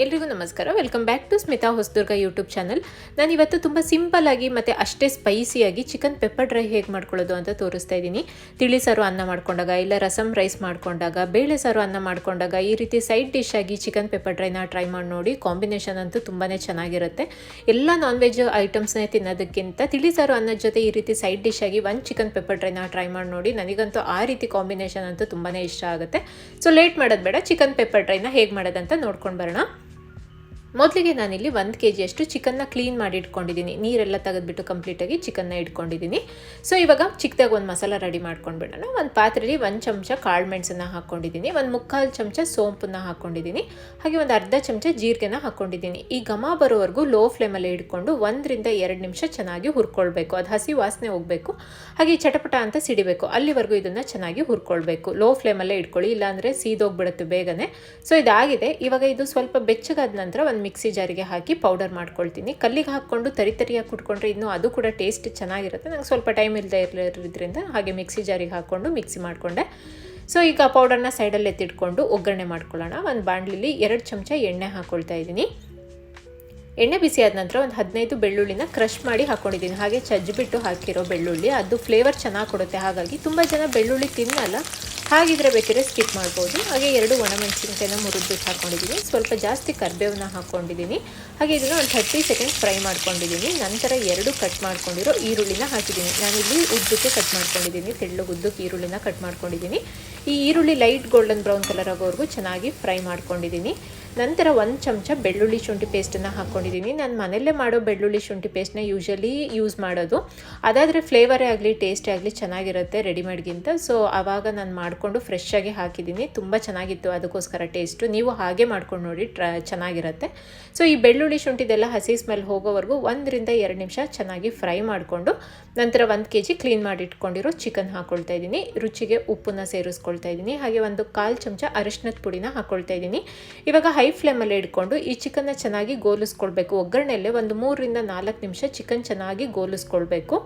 ಎಲ್ರಿಗೂ ನಮಸ್ಕಾರ. Welcome back to Smita Hosadurga YouTube channel ನಾನು ಇವತ್ತು ತುಂಬ ಆಗಿ ಮತ್ತು ಅಷ್ಟೇ ಸ್ಪೈಸಿಯಾಗಿ ಚಿಕನ್ ಪೆಪ್ಪರ್ ಡ್ರೈ ಹೇಗೆ ಮಾಡ್ಕೊಳ್ಳೋದು ಅಂತ ತೋರಿಸ್ತಾ ಇದ್ದೀನಿ. ತಿಳಿ ಸಾರು ಅನ್ನ ಮಾಡ್ಕೊಂಡಾಗ ಇಲ್ಲ ರಸಮ್ ರೈಸ್ ಮಾಡ್ಕೊಂಡಾಗ, ಬೇಳೆ ಸಾರು ಅನ್ನ ಮಾಡ್ಕೊಂಡಾಗ ಈ ರೀತಿ ಸೈಡ್ ಡಿಶ್ ಆಗಿ ಚಿಕನ್ ಪೆಪ್ಪರ್ ಡ್ರೈನ ಟ್ರೈ ಮಾಡಿ ನೋಡಿ ಕಾಂಬಿನೇಷನ್ ಅಂತೂ ತುಂಬಾ ಚೆನ್ನಾಗಿರುತ್ತೆ. ಎಲ್ಲ ನಾನ್ ವೆಜ್ ಐಟಮ್ಸ್ನೇ ತಿನ್ನೋದಕ್ಕಿಂತ ತಿಳಿ ಸಾರು ಅನ್ನದ ಜೊತೆ ಈ ರೀತಿ ಸೈಡ್ ಡಿಶ್ ಆಗಿ ಒಂದು ಚಿಕನ್ ಪೆಪ್ಪರ್ ಡ್ರೈನ ಟ್ರೈ ಮಾಡಿ ನೋಡಿ ನನಗಂತೂ ಆ ರೀತಿ ಕಾಂಬಿನೇಷನ್ ಅಂತೂ ತುಂಬಾ ಇಷ್ಟ ಆಗುತ್ತೆ. ಸೊ ಲೇಟ್ ಮಾಡೋದು ಬೇಡ ಚಿಕನ್ ಪೆಪ್ಪರ್ ಡ್ರೈನ ಹೇಗೆ ಮಾಡೋದಂತ ನೋಡ್ಕೊಂಡು ಬರೋಣ. ಮೊದಲಿಗೆ ನಾನಿಲ್ಲಿ ಒಂದು ಕೆ ಜಿಯಷ್ಟು ಚಿಕನ್ನ ಕ್ಲೀನ್ ಮಾಡಿ ಇಟ್ಕೊಂಡಿದ್ದೀನಿ. ನೀರೆಲ್ಲ ತೆಗೆದ್ಬಿಟ್ಟು ಕಂಪ್ಲೀಟಾಗಿ ಚಿಕನ್ನ ಇಟ್ಕೊಂಡಿದ್ದೀನಿ. ಸೊ ಇವಾಗ ಚಿಕ್ಕದಾಗಿ ಒಂದು ಮಸಾಲ ರೆಡಿ ಮಾಡ್ಕೊಂಡ್ಬಿಡೋಣ. ಒಂದು ಪಾತ್ರೆಯಲ್ಲಿ ಒಂದು ಚಮಚ ಕಾಳು ಮೆಣಸನ್ನು ಹಾಕ್ಕೊಂಡಿದ್ದೀನಿ. ಒಂದು ಮುಕ್ಕಾಲು ಚಮಚ ಸೋಂಪನ್ನು ಹಾಕ್ಕೊಂಡಿದ್ದೀನಿ. ಹಾಗೆ ಒಂದು ಅರ್ಧ ಚಮಚ ಜೀರಿಗೆನ ಹಾಕ್ಕೊಂಡಿದ್ದೀನಿ. ಈ ಘಮ ಬರೋವರೆಗೂ ಲೋ ಫ್ಲೇಮಲ್ಲಿ ಇಟ್ಕೊಂಡು ಒಂದರಿಂದ ಎರಡು ನಿಮಿಷ ಚೆನ್ನಾಗಿ ಹುರ್ಕೊಳ್ಬೇಕು. ಅದು ಹಸಿ ವಾಸನೆ ಹೋಗಬೇಕು. ಹಾಗೆ ಚಟಪಟ ಅಂತ ಸಿಡಿಬೇಕು. ಅಲ್ಲಿವರೆಗೂ ಇದನ್ನು ಚೆನ್ನಾಗಿ ಹುರ್ಕೊಳ್ಬೇಕು. ಲೋ ಫ್ಲೇಮಲ್ಲೇ ಇಟ್ಕೊಳ್ಳಿ. ಇಲ್ಲಾಂದರೆ ಸೀದೋಗ್ಬಿಡುತ್ತೆ ಬೇಗನೆ. ಸೊ ಇದಾಗಿದೆ. ಇವಾಗ ಇದು ಸ್ವಲ್ಪ ಬೆಚ್ಚಗಾದ ನಂತರ ಒಂದು ಮಿಕ್ಸಿ ಜಾರಿಗೆ ಹಾಕಿ ಪೌಡರ್ ಮಾಡ್ಕೊಳ್ತೀನಿ. ಕಲ್ಲಿಗೆ ಹಾಕ್ಕೊಂಡು ತರಿ ತರಿಯಾಗಿ ಕುಟ್ಕೊಂಡ್ರೆ ಇನ್ನೂ ಅದು ಕೂಡ ಟೇಸ್ಟ್ ಚೆನ್ನಾಗಿರುತ್ತೆ. ನಂಗೆ ಸ್ವಲ್ಪ ಟೈಮ್ ಇಲ್ಲದೆ ಇರೋದ್ರಿಂದ ಹಾಗೆ ಮಿಕ್ಸಿ ಜಾರಿಗೆ ಹಾಕ್ಕೊಂಡು ಮಿಕ್ಸಿ ಮಾಡಿಕೊಂಡೆ. ಸೊ ಈಗ ಪೌಡರ್ನ ಸೈಡಲ್ಲಿ ಎತ್ತಿಟ್ಕೊಂಡು ಒಗ್ಗರಣೆ ಮಾಡ್ಕೊಳ್ಳೋಣ. ಒಂದು ಬಾಣಲಿಲಿ ಎರಡು ಚಮಚ ಎಣ್ಣೆ ಹಾಕ್ಕೊಳ್ತಾ ಇದ್ದೀನಿ. ಎಣ್ಣೆ ಬಿಸಿ ಆದ ನಂತರ ಒಂದು ಹದಿನೈದು ಬೆಳ್ಳುಳ್ಳಿನ ಕ್ರಷ್ ಮಾಡಿ ಹಾಕ್ಕೊಂಡಿದ್ದೀನಿ ಹಾಗೆ ಚಜ್ಜಿಬಿಟ್ಟು ಹಾಕಿರೋ ಬೆಳ್ಳುಳ್ಳಿ, ಅದು ಫ್ಲೇವರ್ ಚೆನ್ನಾಗಿ ಕೊಡುತ್ತೆ. ಹಾಗಾಗಿ ತುಂಬ ಜನ ಬೆಳ್ಳುಳ್ಳಿ ತಿನ್ನಲ್ಲ. ಹಾಗಿದ್ರೆ ಬೇಕಿದ್ರೆ ಸ್ಕಿಪ್ ಮಾಡ್ಬೋದು. ಹಾಗೆ ಎರಡು ಒಣಮೆಣಸಿನ್ಕಾಯಿನ ಮುರಿದ್ಬಿಟ್ಟು ಹಾಕ್ಕೊಂಡಿದ್ದೀನಿ ಸ್ವಲ್ಪ ಜಾಸ್ತಿ ಕರ್ಬೇವನ್ನ ಹಾಕ್ಕೊಂಡಿದ್ದೀನಿ ಹಾಗೆ ಇದನ್ನು ಒಂದು ಥರ್ಟಿ ಸೆಕೆಂಡ್ ಫ್ರೈ ಮಾಡ್ಕೊಂಡಿದ್ದೀನಿ. ನಂತರ ಎರಡು ಕಟ್ ಮಾಡ್ಕೊಂಡಿರೋ ಈರುಳ್ಳಿನ ಹಾಕಿದ್ದೀನಿ. ನಾನಿಲ್ಲಿ ಉದ್ದಕ್ಕೆ ಕಟ್ ಮಾಡ್ಕೊಂಡಿದ್ದೀನಿ. ತೆಳ್ಳು ಉದ್ದಕ್ಕೆ ಈರುಳ್ಳಿನ ಕಟ್ ಮಾಡ್ಕೊಂಡಿದ್ದೀನಿ. ಈ ಈರುಳ್ಳಿ ಲೈಟ್ ಗೋಲ್ಡನ್ ಬ್ರೌನ್ ಕಲರ್ ಆಗೋವರೆಗೂ ಚೆನ್ನಾಗಿ ಫ್ರೈ ಮಾಡ್ಕೊಂಡಿದ್ದೀನಿ. ನಂತರ ಒಂದು ಚಮಚ ಬೆಳ್ಳುಳ್ಳಿ ಶುಂಠಿ ಪೇಸ್ಟನ್ನು ಹಾಕ್ಕೊಂಡಿದ್ದೀನಿ ನಾನು ಮನೆಯಲ್ಲೇ ಮಾಡೋ ಬೆಳ್ಳುಳ್ಳಿ ಶುಂಠಿ ಪೇಸ್ಟ್ನ ಯೂಶಲಿ ಯೂಸ್ ಮಾಡೋದು. ಅದಾದರೆ ಫ್ಲೇವರೇ ಆಗಲಿ ಟೇಸ್ಟೇ ಆಗಲಿ ಚೆನ್ನಾಗಿರುತ್ತೆ ರೆಡಿಮೇಡ್ಗಿಂತ ಸೊ ಆವಾಗ ನಾನು ಮಾಡಿಕೊಂಡು ಫ್ರೆಶ್ ಆಗಿ ಹಾಕಿದ್ದೀನಿ. ತುಂಬ ಚೆನ್ನಾಗಿತ್ತು ಅದಕ್ಕೋಸ್ಕರ ಟೇಸ್ಟು ನೀವು ಹಾಗೆ ಮಾಡ್ಕೊಂಡು ನೋಡಿ, ಟ್ರ, ಚೆನ್ನಾಗಿರುತ್ತೆ. ಸೊ ಈ ಬೆಳ್ಳುಳ್ಳಿ ಶುಂಠಿದೆಲ್ಲ ಹಸಿ ಸ್ಮೆಲ್ ಹೋಗೋವರೆಗೂ ಒಂದರಿಂದ ಎರಡು ನಿಮಿಷ ಚೆನ್ನಾಗಿ ಫ್ರೈ ಮಾಡಿಕೊಂಡು, ನಂತರ ಒಂದು ಕೆ ಜಿ ಕ್ಲೀನ್ ಮಾಡಿ ಇಟ್ಕೊಂಡಿರೋ ಚಿಕನ್ ಹಾಕ್ಕೊಳ್ತಾ ಇದ್ದೀನಿ. ರುಚಿಗೆ ಉಪ್ಪನ್ನ ಸೇರಿಸ್ಕೊಳ್ತಾ ಇದ್ದೀನಿ. ಹಾಗೆ ಒಂದು ಕಾಲು ಚಮಚ ಅರಿಶಿನದ ಪುಡಿನ ಹಾಕ್ಕೊಳ್ತಾ ಇದ್ದೀನಿ. ಇವಾಗ ಹೈ ಫ್ಲೇಮಲ್ಲಿ ಇಟ್ಕೊಂಡು ಈ ಚಿಕನ್ನ ಚೆನ್ನಾಗಿ ಗೋಲಿಸ್ಕೊಳ್ಬೇಕು. ಒಗ್ಗರಣೆಯಲ್ಲೇ ಒಂದು ಮೂರರಿಂದ ನಾಲ್ಕು ನಿಮಿಷ ಚಿಕನ್ ಚೆನ್ನಾಗಿ ಗೋಲಿಸ್ಕೊಳ್ಬೇಕು.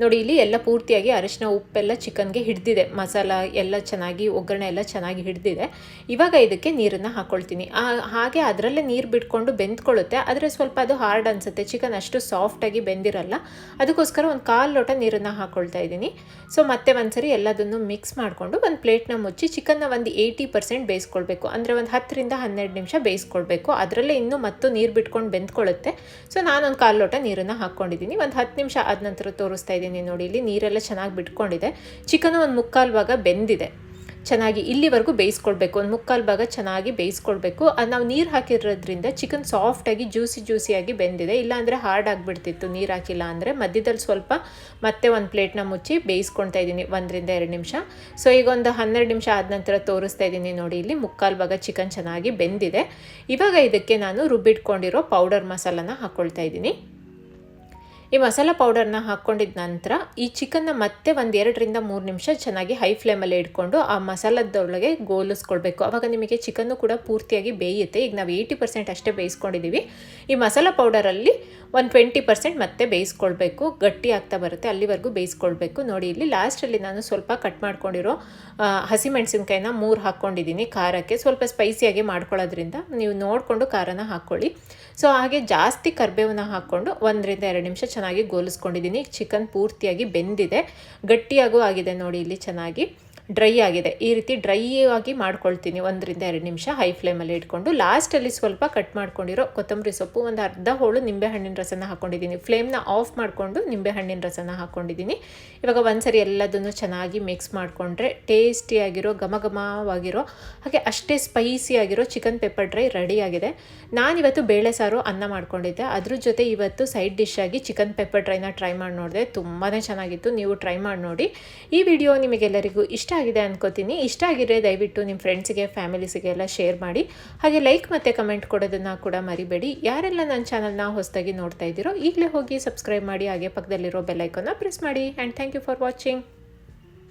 ನೋಡಿ, ಇಲ್ಲಿ ಎಲ್ಲ ಪೂರ್ತಿಯಾಗಿ ಅರಿಶಿನ ಉಪ್ಪೆಲ್ಲ ಚಿಕನ್ಗೆ ಹಿಡ್ದಿದೆ. ಮಸಾಲ ಎಲ್ಲ ಚೆನ್ನಾಗಿ, ಒಗ್ಗರಣೆ ಎಲ್ಲ ಚೆನ್ನಾಗಿ ಹಿಡ್ದಿದೆ. ಇವಾಗ ಇದಕ್ಕೆ ನೀರನ್ನು ಹಾಕ್ಕೊಳ್ತೀನಿ ಹಾಗೆ ಅದರಲ್ಲೇ ನೀರು ಬಿಟ್ಕೊಂಡು ಬೆಂದ್ಕೊಳ್ಳುತ್ತೆ. ಆದರೆ ಸ್ವಲ್ಪ ಅದು ಹಾರ್ಡ್ ಅನಿಸುತ್ತೆ. ಚಿಕನ್ ಅಷ್ಟು ಸಾಫ್ಟಾಗಿ ಬೆಂದಿರಲ್ಲ. ಅದಕ್ಕೋಸ್ಕರ ಒಂದು ಕಾಲು ಲೋಟ ನೀರನ್ನು ಹಾಕ್ಕೊಳ್ತಾ ಇದ್ದೀನಿ. ಸೊ ಮತ್ತೆ ಒಂದ್ಸರಿ ಎಲ್ಲದನ್ನು ಮಿಕ್ಸ್ ಮಾಡಿಕೊಂಡು ಒಂದು ಪ್ಲೇಟ್ನ ಮುಚ್ಚಿ ಚಿಕನ್ನ ಒಂದು ಏಯ್ಟಿ ಪರ್ಸೆಂಟ್ ಬೇಯಿಸ್ಕೊಳ್ಬೇಕು. ಅಂದರೆ ಒಂದು ಹತ್ತರಿಂದ ಹನ್ನೆರಡು ನಿಮಿಷ ಬೇಯಿಸ್ಕೊಳ್ಬೇಕು. ಅದರಲ್ಲೇ ಇನ್ನೂ ಮತ್ತು ನೀರು ಬಿಟ್ಕೊಂಡು ಬೆಂದ್ಕೊಳ್ಳುತ್ತೆ. ಸೊ ನಾನೊಂದು ಕಾಲು ಲೋಟ ನೀರನ್ನು ಹಾಕ್ಕೊಂಡಿದ್ದೀನಿ ಒಂದು ಹತ್ತು ನಿಮಿಷ ಆದ ನಂತರ ತೋರಿಸ್ತಾ ನೋಡಿ, ಇಲ್ಲಿ ನೀರೆಲ್ಲ ಚೆನ್ನಾಗಿ ಬಿಟ್ಕೊಂಡಿದೆ. ಚಿಕನ್ ಒಂದು ಮುಕ್ಕಾಲು ಭಾಗ ಬೆಂದಿದೆ. ಚೆನ್ನಾಗಿ ಇಲ್ಲಿವರೆಗೂ ಬೇಯಿಸ್ಕೊಳ್ಬೇಕು. ಒಂದು ಮುಕ್ಕಾಲು ಭಾಗ ಚೆನ್ನಾಗಿ ಬೇಯಿಸ್ಕೊಳ್ಬೇಕು. ನಾವು ನೀರು ಹಾಕಿರೋದ್ರಿಂದ ಚಿಕನ್ ಸಾಫ್ಟಾಗಿ ಜ್ಯೂಸಿ ಜ್ಯೂಸಿಯಾಗಿ ಬೆಂದಿದೆ. ಇಲ್ಲಾಂದರೆ ಹಾರ್ಡ್ ಆಗಿಬಿಡ್ತಿತ್ತು ನೀರು ಹಾಕಿಲ್ಲ ಅಂದರೆ. ಮಧ್ಯದಲ್ಲಿ ಸ್ವಲ್ಪ ಮತ್ತೆ ಒಂದು ಪ್ಲೇಟ್ನ ಮುಚ್ಚಿ ಬೇಯಿಸ್ಕೊಳ್ತಾ ಇದ್ದೀನಿ, ಒಂದರಿಂದ ಎರಡು ನಿಮಿಷ. ಸೊ ಈಗ ಒಂದು ಹನ್ನೆರಡು ನಿಮಿಷ ಆದ ನಂತರ ತೋರಿಸ್ತಾ ಇದ್ದೀನಿ ನೋಡಿ, ಇಲ್ಲಿ ಮುಕ್ಕಾಲು ಭಾಗ ಚಿಕನ್ ಚೆನ್ನಾಗಿ ಬೆಂದಿದೆ. ಇವಾಗ ಇದಕ್ಕೆ ನಾನು ರುಬ್ಬಿಟ್ಕೊಂಡಿರೋ ಪೌಡರ್ ಮಸಾಲನ ಹಾಕ್ಕೊಳ್ತಾ ಇದ್ದೀನಿ. ಈ ಮಸಾಲ ಪೌಡರ್ನ ಹಾಕ್ಕೊಂಡಿದ ನಂತರ ಈ ಚಿಕನ್ನ ಮತ್ತೆ ಒಂದು ಎರಡರಿಂದ ಮೂರು ನಿಮಿಷ ಚೆನ್ನಾಗಿ ಹೈ ಫ್ಲೇಮಲ್ಲಿ ಇಟ್ಕೊಂಡು ಆ ಮಸಾಲದೊಳಗೆ ಗೋಲಿಸ್ಕೊಳ್ಬೇಕು. ಆವಾಗ ನಿಮಗೆ ಚಿಕನ್ನು ಕೂಡ ಪೂರ್ತಿಯಾಗಿ ಬೇಯುತ್ತೆ. ಈಗ ನಾವು ಏಯ್ಟಿ ಪರ್ಸೆಂಟ್ ಅಷ್ಟೇ ಬೇಯಿಸ್ಕೊಂಡಿದ್ದೀವಿ ಈ ಮಸಾಲ ಪೌಡರಲ್ಲಿ ಒಂದು ಟ್ವೆಂಟಿ ಪರ್ಸೆಂಟ್ ಮತ್ತೆ ಬೇಯಿಸ್ಕೊಳ್ಬೇಕು. ಗಟ್ಟಿ ಆಗ್ತಾ ಬರುತ್ತೆ. ಅಲ್ಲಿವರೆಗೂ ಬೇಯಿಸ್ಕೊಳ್ಬೇಕು. ನೋಡಿ, ಇಲ್ಲಿ ಲಾಸ್ಟಲ್ಲಿ ನಾನು ಸ್ವಲ್ಪ ಕಟ್ ಮಾಡ್ಕೊಂಡಿರೋ ಹಸಿಮೆಣಸಿನ್ಕಾಯಿನ ಮೂರು ಹಾಕ್ಕೊಂಡಿದ್ದೀನಿ ಖಾರಕ್ಕೆ. ಸ್ವಲ್ಪ ಸ್ಪೈಸಿಯಾಗಿ ಮಾಡ್ಕೊಳ್ಳೋದ್ರಿಂದ ನೀವು ನೋಡಿಕೊಂಡು ಖಾರನ ಹಾಕ್ಕೊಳ್ಳಿ. ಸೊ ಹಾಗೆ ಜಾಸ್ತಿ ಕರ್ಬೇವನ್ನ ಹಾಕ್ಕೊಂಡು ಒಂದರಿಂದ ಎರಡು ನಿಮಿಷ ಗೋಲಿಸ್ಕೊಂಡಿದ್ದೀನಿ. ಚಿಕನ್ ಪೂರ್ತಿಯಾಗಿ ಬೆಂದಿದೆ. ಗಟ್ಟಿಯಾಗೂ ಆಗಿದೆ ನೋಡಿ ಇಲ್ಲಿ ಚೆನ್ನಾಗಿ. ಡ್ರೈ ಆಗಿದೆ. ಈ ರೀತಿ ಡ್ರೈ ಆಗಿ ಮಾಡ್ಕೊಳ್ತೀನಿ. ಒಂದರಿಂದ ಎರಡು ನಿಮಿಷ ಹೈ ಫ್ಲೇಮಲ್ಲಿ ಇಟ್ಕೊಂಡು ಲಾಸ್ಟಲ್ಲಿ ಸ್ವಲ್ಪ ಕಟ್ ಮಾಡ್ಕೊಂಡಿರೋ ಕೊತ್ತಂಬರಿ ಸೊಪ್ಪು, ಒಂದು ಅರ್ಧ ಹೋಳು ನಿಂಬೆಹಣ್ಣಿನ ರಸನ ಹಾಕ್ಕೊಂಡಿದ್ದೀನಿ ಫ್ಲೇಮ್ನ ಆಫ್ ಮಾಡಿಕೊಂಡು ನಿಂಬೆಹಣ್ಣಿನ ರಸನ ಹಾಕ್ಕೊಂಡಿದ್ದೀನಿ ಇವಾಗ ಒಂದ್ಸರಿ ಎಲ್ಲದನ್ನು ಚೆನ್ನಾಗಿ ಮಿಕ್ಸ್ ಮಾಡಿಕೊಂಡ್ರೆ ಟೇಸ್ಟಿಯಾಗಿರೋ ಘಮ ಘಮವಾಗಿರೋ ಹಾಗೆ ಅಷ್ಟೇ ಸ್ಪೈಸಿಯಾಗಿರೋ ಚಿಕನ್ ಪೆಪ್ಪರ್ ಡ್ರೈ ರೆಡಿಯಾಗಿದೆ ನಾನಿವತ್ತು ಬೇಳೆ ಸಾರು ಅನ್ನ ಮಾಡ್ಕೊಂಡಿದ್ದೆ. ಅದ್ರ ಜೊತೆ ಇವತ್ತು ಸೈಡ್ ಡಿಶ್ ಆಗಿ ಚಿಕನ್ ಪೆಪ್ಪರ್ ಡ್ರೈನ ಟ್ರೈ ಮಾಡಿ ನೋಡಿದೆ. ತುಂಬಾ ಚೆನ್ನಾಗಿತ್ತು. ನೀವು ಟ್ರೈ ಮಾಡಿ ನೋಡಿ. ಈ ವಿಡಿಯೋ ನಿಮಗೆಲ್ಲರಿಗೂ ಇಷ್ಟ ಆಗಿದೆ ಅನ್ಕೋತೀನಿ. ಇಷ್ಟ ಆಗಿದ್ರೆ ದಯವಿಟ್ಟು ನಿಮ್ಮ ಫ್ರೆಂಡ್ಸಿಗೆ ಫ್ಯಾಮಿಲೀಸಿಗೆ ಎಲ್ಲ ಶೇರ್ ಮಾಡಿ. ಹಾಗೆ ಲೈಕ್ ಮತ್ತು ಕಮೆಂಟ್ ಕೊಡೋದನ್ನು ಕೂಡ ಮರಿಬೇಡಿ. ಯಾರೆಲ್ಲ ನನ್ನ ಚಾನಲ್ನ ಹೊಸದಾಗಿ ನೋಡ್ತಾ ಇದ್ದೀರೋ ಈಗಲೇ ಹೋಗಿ ಸಬ್ಸ್ಕ್ರೈಬ್ ಮಾಡಿ. ಹಾಗೆ ಪಕ್ಕದಲ್ಲಿರೋ ಬೆಲ್ಲೈಕನ್ನ ಪ್ರೆಸ್ ಮಾಡಿ. And thank you for watching